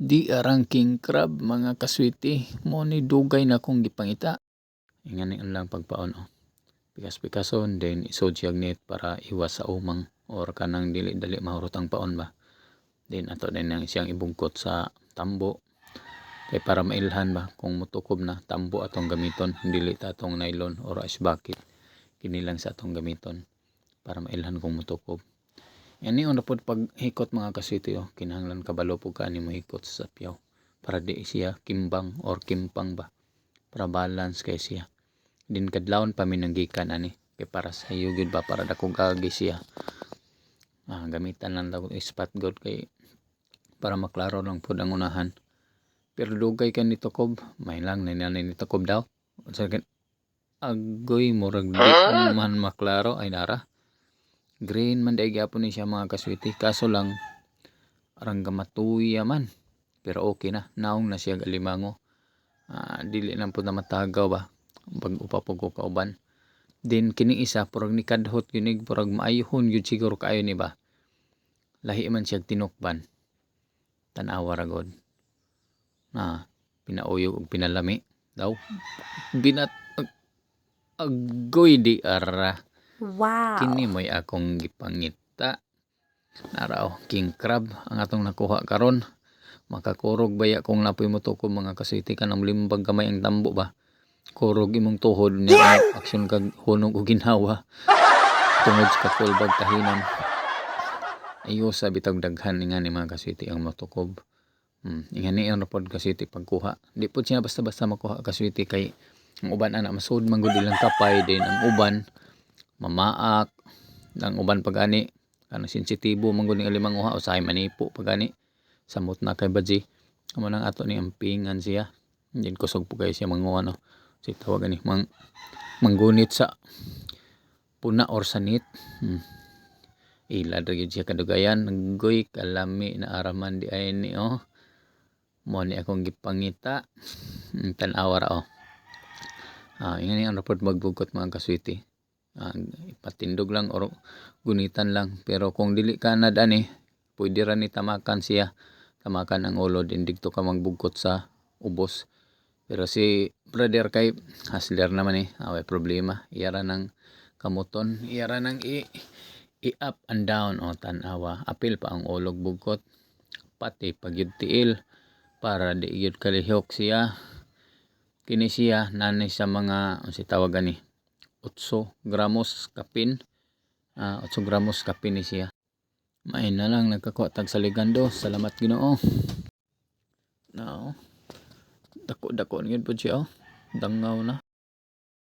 Di arang king crab mga kaswiti mo ni dugay na kong gipangita. Ingani ang lang pagpaon oh. Pikas-pikason then isod siyag net para iwas sa umang or kanang dili dali mahurot ang paon ba. Then ato din nang siyang ibungkot sa tambo kay para mailhan ba kung mutukob na tambo atong gamiton dili ta atong nylon or ice bucket kini lang sa atong gamiton para mailhan kung mutukob. Yan ni una pod pag hikot mga kasiti oh, kinahanglan kabalo po ka ni mo hikot sa sapyaw para di siya kimbang or kimpang ba para balance kay siya. Din kadlawon pa minanggikan ani kay para sa yugid ba para dako kagi siya. Ah, gamitan lang daw ispat god kay para maklaro lang pod ang unahan. Pero dugay ka nito kob, may lang na nito kob daw. Agoy murag di man maklaro ay nara. Green man day gyapon ni siya mga kaswiti kaso lang arang gamatuya man. Pero okay na, naong na siya galimango. Ah, dili lang po na matagaw ba pag upapog kauban. Din kini isa purag ni kadhot ginig purag maayuhon gyud siguro kaayo ni ba. Lahi man siya tinukban. Tanawa ra god. Na pinauyog ug pinalami daw. Binat ag- agoy di ara. Wow. Kini mo'y akong gipangita. Naraw, king crab ang atong nakuha karon. Makakurog baya kung napoy mo to kung mga kasiti ka ng limbag kamay ang tambo ba. Kurog imong tuhod niya aksyon kag hunog o ginhawa. Tungod sa kakulbag kahinam. Ayo sa bitag daghan nga ni mga kasiti ang matukob. Hmm, ingani ang rapod kasiti pagkuha. Di po siya basta-basta makuha kasiti kay ang uban anak masud man gud ilang kapay din ang uban mamaak ang uban pagani kanang sensitibo man gud ning alimang uha usahay manipo pagani samot na kay badji amo nang ato ni ampingan siya. Din kusog po kayo siya manguha no? Si tawag ni mang manggunit sa puna or sanit hmm. ila gyud siya kadugayan. Goy kalami na araman di ay ni oh. Mo ni akong gipangita. Hmm, tan-awa ra oh. Ah ingani ang report magbugot mga kaswiti ah, ipatindog lang or gunitan lang. Pero kung dili ka na ani pwede ra ni tamakan siya. Tamakan ang ulo din digto ka magbugkot sa ubos. Pero si brother kay hustler naman eh away problema. Iyara ng kamuton iyara ng i i-up and down o tanawa. Apil pa ang ulog bugkot. Pati pagyud tiil para di gyud kalihok siya. Kini siya nanay sa mga si tawagan ni 8 gramos kapin ah 8 gramos kapin ni siya Main na lang nagkakuha tag sa ligando. Salamat Ginoo. Now, dako dako gyud pud siya oh. Dangaw na.